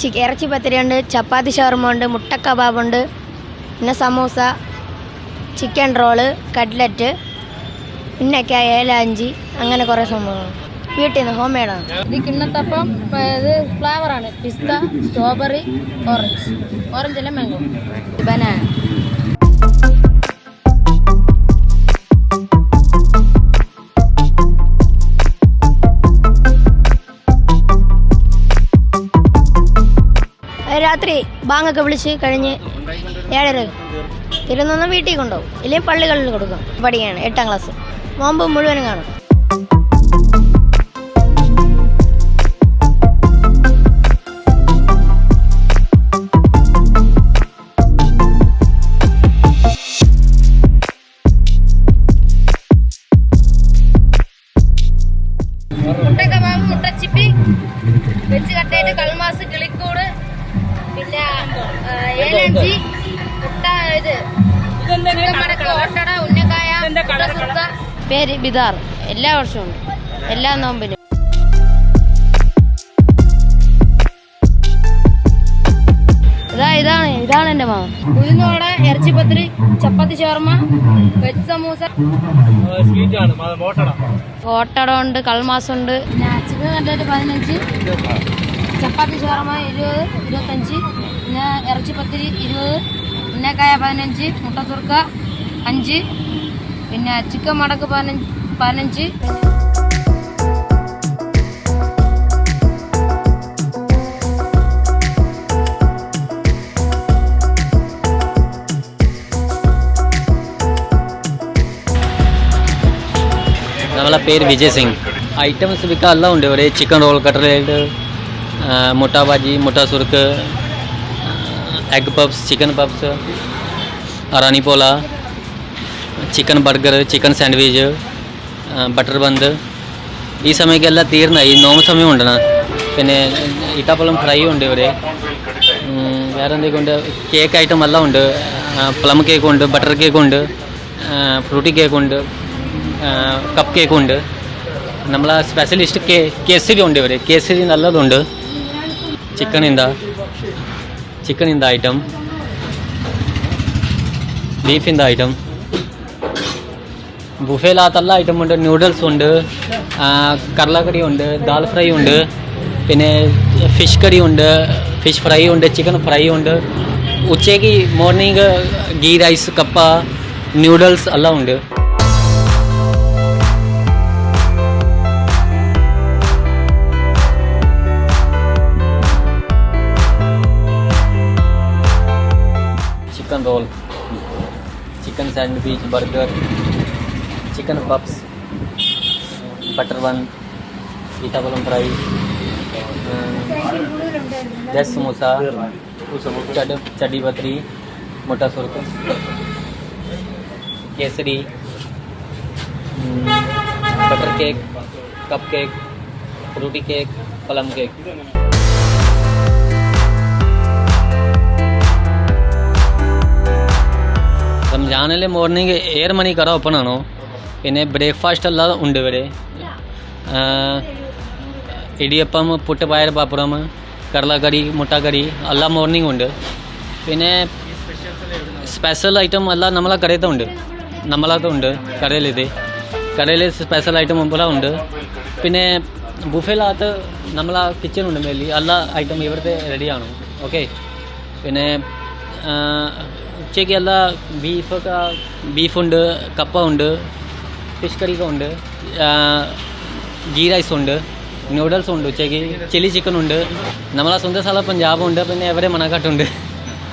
ചി ഇറച്ചി പത്തിരിയുണ്ട് ചപ്പാത്തി ഷവർമ ഉണ്ട് മുട്ട കബാബുണ്ട് പിന്നെ സമൂസ ചിക്കൻ റോൾ കട്ട്ലറ്റ് ഉന്നക്ക ഏലാഞ്ചി അങ്ങനെ കുറേ സംഭവങ്ങൾ. വീട്ടിൽ നിന്ന് ഹോം മെയ്ഡാണ് ഇത് കിണ്ണത്തപ്പം ഇത് ഫ്ലേവറാണ് പിസ്ത സ്ട്രോബെറി ഓറഞ്ച് ഓറഞ്ച് അല്ല മാംഗോ ബനാന രാത്രി ബാങ്ങൊക്കെ വിളിച്ച് കഴിഞ്ഞ് ഏഴര. തിരുവനന്തപുരം വീട്ടിൽ കൊണ്ടുപോകും. ഇല്ലെങ്കിൽ പള്ളികളിൽ കൊടുക്കും. പഠിക്കുകയാണ് എട്ടാം ക്ലാസ്. നോമ്പ് മുഴുവനും കാണും. പേര് ബിദാർ. എല്ലാ വർഷവും ഉണ്ട്. എല്ലാ നോമ്പിനും. ഇതാ ഇതാണ് ഇതാണ് എന്റെ മാമ ഉഴുന്നോട ഇറച്ചിപ്പത്തിരി ചപ്പാത്തി ചോർമ വെജ് സമൂസ. ഓട്ടട. ഉണ്ട് കൾമാസം ഉണ്ട്. പിന്നെ ചിക്കൻ കട്ട്ലറ്റ് പതിനഞ്ച് ചപ്പാത്തി ചോർമ ഇരുപത് ഇരുപത്തഞ്ച്. പിന്നെ ഇറച്ചിപ്പത്തിരി ഇരുപത്. ഉന്നക്കായ പതിനഞ്ച് മുട്ടത്തുർക്ക അഞ്ച് പിന്നെ ചിക്കൻ മടക്ക് പതിനഞ്ച് പതിനഞ്ച്. നമ്മളെ പേര് വിജയ് സിംഗ്. ഐറ്റംസ് വിൽക്കാൻ എല്ലാം ഉണ്ട്. ഒരേ ചിക്കൻ റോൾ കട്ട്ലേറ്റ് മുട്ട ബാജി മുട്ട സുർക്ക് എഗ് പബ്സ് ചിക്കൻ പബ്സ് റാണി പോല chicken burger chicken sandwich butter bun ഈ സമയക്കെല്ലാം തീർന്നായി നോമ്പ് സമയം ഉണ്ട് പിന്നെ ഇട്ടാപ്പളം ഫ്രൈ ഉണ്ട് ഇവിടെ. വേറെ എന്തൊക്കെ ഉണ്ട്? കേക്ക് ഐറ്റം എല്ലാം ഉണ്ട്. പ്ലം കേക്ക് ഉണ്ട് ബട്ടർ കേക്ക് ഉണ്ട് ഫ്രൂട്ടി കേക്ക് ഉണ്ട് കപ്പ് കേക്ക് ഉണ്ട്. നമ്മളെ സ്പെഷ്യലിസ്റ്റ് കേ കേസരി ഉണ്ട് ഇവിടെ. Kesari നല്ലതുണ്ട്. Chicken chicken in the item beef in the item ബുഫേലാത്തുള്ള item ഉണ്ട്. നൂഡിൽസ് ഉണ്ട്. കടലക്കറി ഉണ്ട്. ദാൽ ഫ്രൈ ഉണ്ട്. പിന്നെ ഫിഷ് കറി ഉണ്ട്. ഫിഷ് ഫ്രൈ ഉണ്ട്. ചിക്കൻ ഫ്രൈ ഉണ്ട്. ഉച്ചയ്ക്ക് മോർണിംഗ് ഗീ റൈസ് കപ്പ നൂഡിൽസ് എല്ലാം ഉണ്ട്. Chicken roll chicken sandwich burger chicken puffs butter bun ഈത്തപ്പഴം ഫ്രൈ വെജ് സമൂസ ചട് ചടി പത്രി മുട്ട സുർക്ക് kesari butter cake cup cake fruity cake plum cake morning ഏഴ് മണിക്കറ ഓപ്പൺ ആണോ? പിന്നെ ബ്രേക്ക്ഫാസ്റ്റ് എല്ലാം ഉണ്ട് ഇവിടെ. ഇടിയപ്പം പുട്ട് പയർ പാപ്പുറം കടലക്കറി മുട്ടക്കറി എല്ലാം മോർണിംഗ് ഉണ്ട്. പിന്നെ സ്പെഷ്യൽ ഐറ്റം എല്ലാം നമ്മളെ കടയത്തും ഉണ്ട്. നമ്മളതും ഉണ്ട് കടയിലിത്. കടയിൽ സ്പെഷ്യൽ ഐറ്റം എല്ലാം ഉണ്ട്. പിന്നെ ബുഫേലകത്ത് നമ്മളെ കിച്ചൺ ഉണ്ട് മേലി എല്ലാ ഐറ്റം ഇവിടുത്തെ റെഡിയാണ് ഓക്കെ പിന്നെ ആ, ഉച്ചയ്ക്ക് എല്ലാ ബീഫൊക്കെ ബീഫുണ്ട് കപ്പ ഉണ്ട് ഫിഷ് കറിയൊക്കെ ഉണ്ട് ഗീ റൈസ് ഉണ്ട് നൂഡിൽസ് ഉണ്ട് ഉച്ചയ്ക്ക് ചില്ലി ചിക്കൻ ഉണ്ട് നമ്മളെ സ്വന്തം സ്ഥലം പഞ്ചാബ് ഉണ്ട് പിന്നെ എവിടെ മണക്കാട്ടുണ്ട്.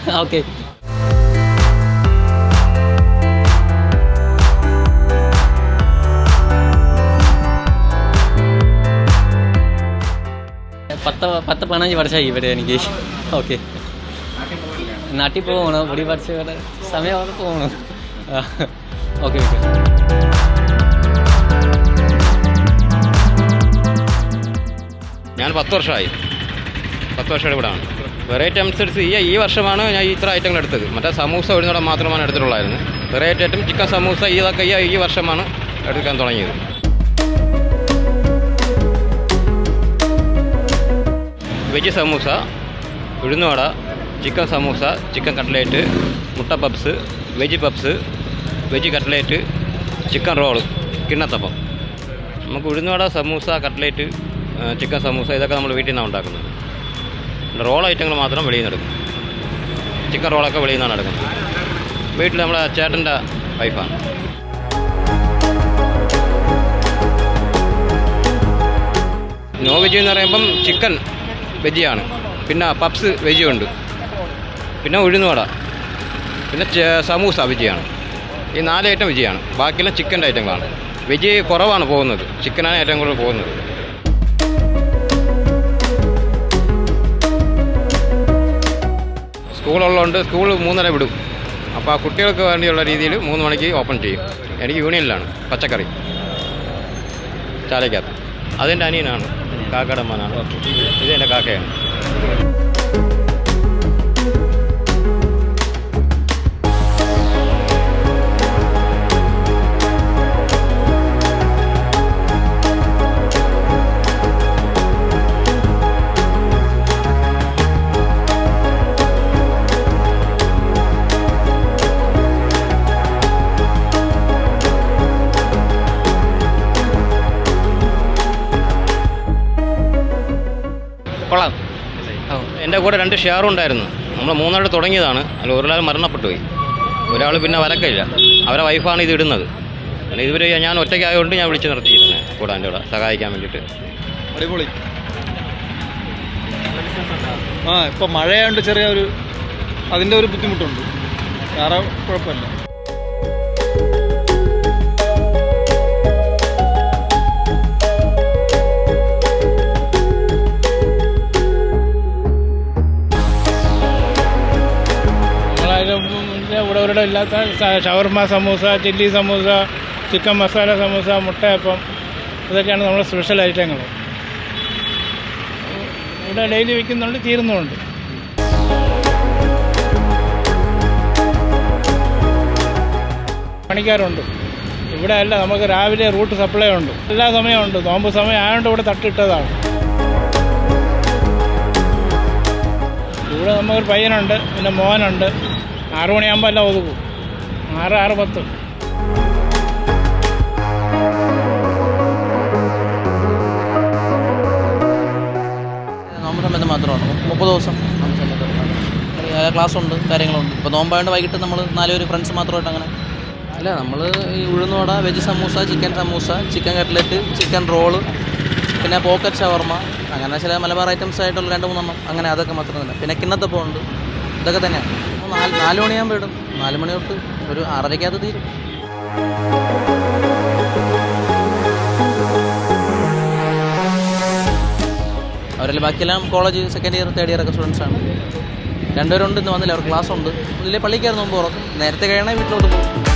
ഓക്കെ പത്ത് പത്ത് പതിനഞ്ച് വർഷമായി ഇവിടെ എനിക്ക്. ഓക്കെ നാട്ടിൽ പോകണം ഇവിടെ പഠിച്ച സമയം അവിടെ പോകണം ഓക്കെ ഓക്കെ. ഞാൻ പത്ത് വർഷമായി. പത്ത് വർഷമായിട്ട് ഇവിടെ ആണ്. വെറൈറ്റി അനുസരിച്ച് ഈ ഈ വർഷമാണ് ഞാൻ ഇത്ര ഐറ്റങ്ങൾ എടുത്തത്. മറ്റേ സമൂസ ഉഴുന്നോടെ മാത്രമാണ് എടുത്തിട്ടുള്ളായിരുന്നു. വെറൈറ്റി ഐറ്റം ചിക്കൻ സമൂസ ഇതൊക്കെ ഈ വർഷമാണ് എടുക്കാൻ തുടങ്ങിയത്. വെജ് സമൂസ ഉഴുന്നുവട ചിക്കൻ സമൂസ ചിക്കൻ കട്ട്ലേറ്റ് മുട്ട puffs veg puffs veg cutlet chicken roll kinnathappam. നമുക്ക് ഉഴുന്നുവട സമൂസ കട്ട്ലേറ്റ് ചിക്കൻ സമൂസ ഇതൊക്കെ നമ്മൾ വീട്ടിൽ നിന്നാണ് ഉണ്ടാക്കുന്നത്. റോൾ ഐറ്റങ്ങൾ മാത്രം വെളിയിൽ നിന്ന് എടുക്കും. ചിക്കൻ റോളൊക്കെ വെളിയിൽ നിന്നാണ് എടുക്കുന്നത്. വീട്ടിൽ നമ്മുടെ ചേട്ടന്റെ വൈഫാണ്. നോ വെജ് എന്ന് പറയുമ്പം ചിക്കൻ വെജിയാണ്. പിന്നെ പപ്സ് വെജും ഉണ്ട്. പിന്നെ ഉഴുന്നുവട. പിന്നെ ചെ- സമൂസ വിജയാണ്. ഈ നാല് ഐറ്റം വിജയാണ്. ബാക്കിയെല്ലാം ചിക്കന്റെ ഐറ്റങ്ങളാണ് വെജ് കുറവാണ് പോകുന്നത്. ചിക്കനാണ് ഏറ്റവും കൂടുതൽ പോകുന്നത്. സ്കൂളുള്ളതുകൊണ്ട് സ്കൂൾ മൂന്നര വിടും. അപ്പോൾ ആ കുട്ടികൾക്ക് വേണ്ടിയുള്ള രീതിയിൽ മൂന്ന് മണിക്ക് ഓപ്പൺ ചെയ്യും. എനിക്ക് യൂണിയനിലാണ്. പച്ചക്കറി. ചാലയ്ക്കകത്ത് അതെന്റെ അനിയനാണ്. കാക്കയുടെ മോനാണ് ഇത് എന്റെ കാക്കയാണ്. കൂടെ രണ്ട് ഷെയറും ഉണ്ടായിരുന്നു. നമ്മൾ മൂന്നാട് തുടങ്ങിയതാണ്. അതിൽ ഒരാൾ മരണപ്പെട്ടു പോയി. ഒരാൾ പിന്നെ വരക്കില്ല അവരെ വൈഫാണ് ഇത് ഇടുന്നത്. പിന്നെ ഇതുവരെ ഞാൻ ഒറ്റയ്ക്കായതുകൊണ്ട് ഞാൻ വിളിച്ച് നിർത്തിയിരുന്നത് കൂടെ എന്റെ കൂടെ സഹായിക്കാൻ വേണ്ടിയിട്ട്. അടിപൊളി. ആ ഇപ്പം മഴയായതുകൊണ്ട് ചെറിയ ഒരു അതിന്റെ ഒരു ബുദ്ധിമുട്ടുണ്ട്. വേറെ കുഴപ്പമില്ല. Shawarma samosa chilli samosa chicken masala samosa മുട്ടയപ്പം ഇതൊക്കെയാണ് നമ്മുടെ സ്പെഷ്യൽ ഐറ്റങ്ങൾ. ഇവിടെ ഡെയിലി വിൽക്കുന്നുണ്ട് തീരുന്നുമുണ്ട്. പണിക്കാരുണ്ട്. ഇവിടെ അല്ല നമുക്ക് രാവിലെ റൂട്ട് സപ്ലൈ ഉണ്ട്. എല്ലാ സമയവും ഉണ്ട്. നോമ്പ് സമയം ആയതുകൊണ്ട് ഇവിടെ തട്ടിട്ടതാണ്. ഇവിടെ നമുക്കൊരു പയ്യനുണ്ട് പിന്നെ മോനുണ്ട്. ആറു മണിയാകുമ്പോൾ എല്ലാം ഒതുക്കും ആറ് ആറ് പത്ത് നോമ്പ് സമയത്ത് മാത്രമാണ്. മുപ്പത് ദിവസം ക്ലാസ് ഉണ്ട് കാര്യങ്ങളുണ്ട്. ഇപ്പോൾ നോമ്പായതുകൊണ്ട് വൈകിട്ട് നമ്മൾ നാലുപേര് ഫ്രണ്ട്സ് മാത്രമായിട്ട് അങ്ങനെ. അല്ല നമ്മൾ ഈ ഉഴുന്നുവട veg samosa chicken samosa chicken cutlet chicken roll പിന്നെ പോക്കറ്റ് ഷവർമ അങ്ങനെ ചില മലബാർ ഐറ്റംസ് ആയിട്ടുള്ള രണ്ട് മൂന്നെണ്ണം. അങ്ങനെ അതൊക്കെ മാത്രം തന്നെ. പിന്നെ കിണ്ണത്തപ്പം ഉണ്ട് ഇതൊക്കെ തന്നെയാണ്. നാല് മണിയാകുമ്പോൾ ഇടും. നാല് മണി തൊട്ട് ഒരു ആറരയ്ക്കകത്ത് തീരും. അവരെല്ലാം ബാക്കിയെല്ലാം college second year third year ഒക്കെ സ്റ്റുഡൻസ് ആണ്. രണ്ടുപേരുണ്ട് ഇന്ന് വന്നില്ല. അവർ ക്ലാസ് ഉണ്ട്. ഇതിലെ പള്ളിക്കായിരുന്നു മുമ്പ് ഉറക്കും. നേരത്തെ കഴിയണേ വീട്ടിലോട്ട് പോകും.